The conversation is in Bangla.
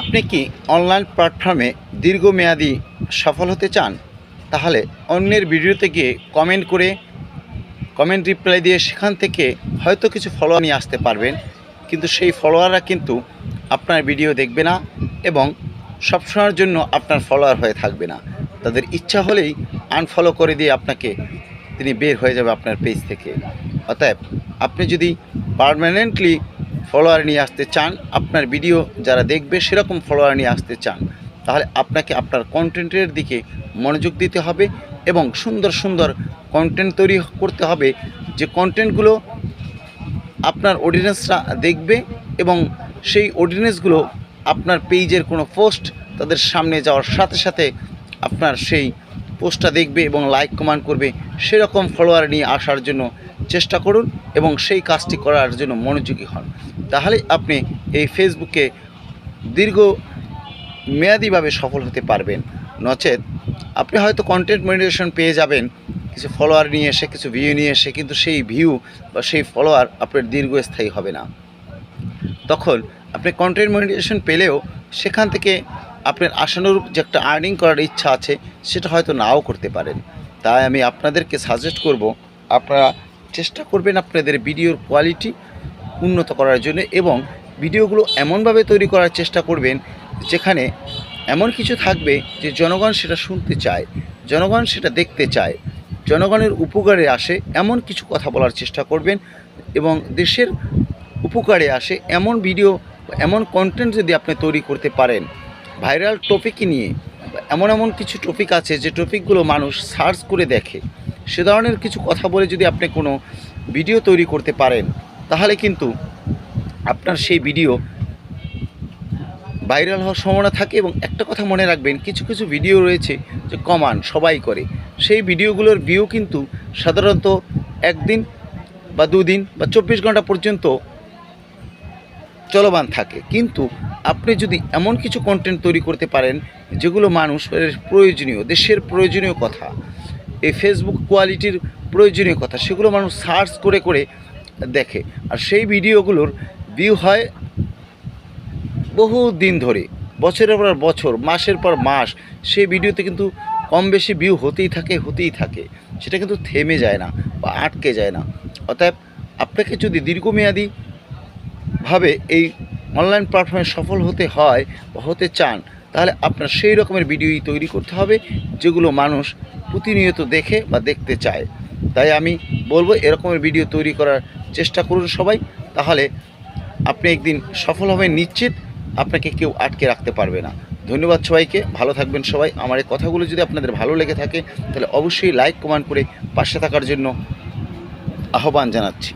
আপনি কি অনলাইন প্ল্যাটফর্মে দীর্ঘমেয়াদী সফল হতে চান? তাহলে অন্যের ভিডিওতে গিয়ে কমেন্ট করে কমেন্ট রিপ্লাই দিয়ে সেখান থেকে হয়তো কিছু ফলোয়ার নিয়ে আসতে পারবেন। কিন্তু সেই ফলোয়াররা কিন্তু আপনার ভিডিও দেখবে না এবং সবসময়ের জন্য আপনার ফলোয়ার হয়ে থাকবে না। তাদের ইচ্ছা হলেই আনফলো করে দিয়ে আপনাকে তিনি বের হয়ে যাবে আপনার পেজ থেকে। অতএব আপনি যদি পার্মানেন্টলি ফলোয়ার নিয়ে আসতে চান, আপনার ভিডিও যারা দেখবে সেরকম ফলোয়ার নিয়ে আসতে চান, তাহলে আপনাকে আপনার কন্টেন্টের দিকে মনোযোগ দিতে হবে এবং সুন্দর সুন্দর কন্টেন্ট তৈরি করতে হবে। যে কন্টেন্টগুলো আপনার অডিয়েন্সরা দেখবে এবং সেই অডিয়েন্সগুলো আপনার পেজের কোনো পোস্ট তাদের সামনে যাওয়ার সাথে সাথে আপনার সেই পোস্টটা দেখবে এবং লাইক কমেন্ট করবে, সেরকম ফলোয়ার নিয়ে আসার জন্য চেষ্টা করুন এবং সেই কাজটি করার জন্য মনোযোগী হন। তাহলে আপনি এই ফেসবুকে দীর্ঘ মেয়াদিভাবে সফল হতে পারবেন। নচেত আপনি হয়তো কন্টেন্ট মনিটেশন পেয়ে যাবেন, কিছু ফলোয়ার নিয়ে এসে, কিছু ভিউ নিয়ে এসে, কিন্তু সেই ভিউ বা সেই ফলোয়ার আপনার দীর্ঘস্থায়ী হবে না। তখন আপনি কন্টেন্ট মনিটাইজেশন পেলেও সেখান থেকে আপনার আশানুরূপ যে একটা আর্নিং করার ইচ্ছা আছে, সেটা হয়তো নাও করতে পারেন। তাই আমি আপনাদেরকে সাজেস্ট করব, আপনারা চেষ্টা করবেন আপনাদের ভিডিওর কোয়ালিটি উন্নত করার জন্য এবং ভিডিওগুলো এমনভাবে তৈরি করার চেষ্টা করবেন যেখানে এমন কিছু থাকবে যে জনগণ সেটা শুনতে চায়, জনগণ সেটা দেখতে চায়, জনগণের উপকারে আসে এমন কিছু কথা বলার চেষ্টা করবেন এবং দেশের উপকারে আসে এমন ভিডিও এমন কন্টেন্ট যদি আপনি তৈরি করতে পারেন ভাইরাল টপিক নিয়ে এমন এমন কিছু টপিক আছে যে টপিকগুলো মানুষ সার্চ করে দেখে, সে ধরনের কিছু কথা বলে যদি আপনি কোনো ভিডিও তৈরি করতে পারেন তাহলে কিন্তু আপনার সেই ভিডিও ভাইরাল হওয়ার সম্ভাবনা থাকে এবং একটা কথা মনে রাখবেন, কিছু কিছু ভিডিও রয়েছে যে কমান, সবাই করে। সেই ভিডিওগুলোর ভিউ কিন্তু সাধারণত একদিন বা দুদিন বা চব্বিশ ঘণ্টা পর্যন্ত চলমান থাকে। কিন্তু আপনি যদি এমন কিছু কন্টেন্ট তৈরি করতে পারেন, যেগুলো মানুষের প্রয়োজনীয়, দেশের প্রয়োজনীয় কথা, এই ফেসবুক কোয়ালিটির প্রয়োজনীয় কথা, সেগুলো মানুষ সার্চ করে করে দেখে। আর সেই ভিডিওগুলোর ভিউ হয় বহু দিন ধরে, বছরের পর বছর, মাসের পর মাস, সেই ভিডিওতে কিন্তু কম বেশি ভিউ হতেই থাকে হতেই থাকে। সেটা কিন্তু থেমে যায় না বা আটকে যায় না। অতএব আপনাকে যদি দীর্ঘমেয়াদী ভাবে এই অনলাইন প্ল্যাটফর্মে সফল হতে হয় বা হতে চান, তাহলে আপনার সেই রকমের ভিডিওই তৈরি করতে হবে, যেগুলো মানুষ প্রতিনিয়ত দেখে বা দেখতে চায়। তাই আমি বলব এরকমের ভিডিও তৈরি করার চেষ্টা করুন সবাই, তাহলে আপনি একদিন সফল হবেন নিশ্চিত, আপনাকে কেউ আটকে রাখতে পারবে না। ধন্যবাদ সবাইকে, ভালো থাকবেন সবাই। আমার এই কথাগুলো যদি আপনাদের ভালো লেগে থাকে, তাহলে অবশ্যই লাইক কমেন্ট করে পাশে থাকার জন্য আহ্বান জানাচ্ছি।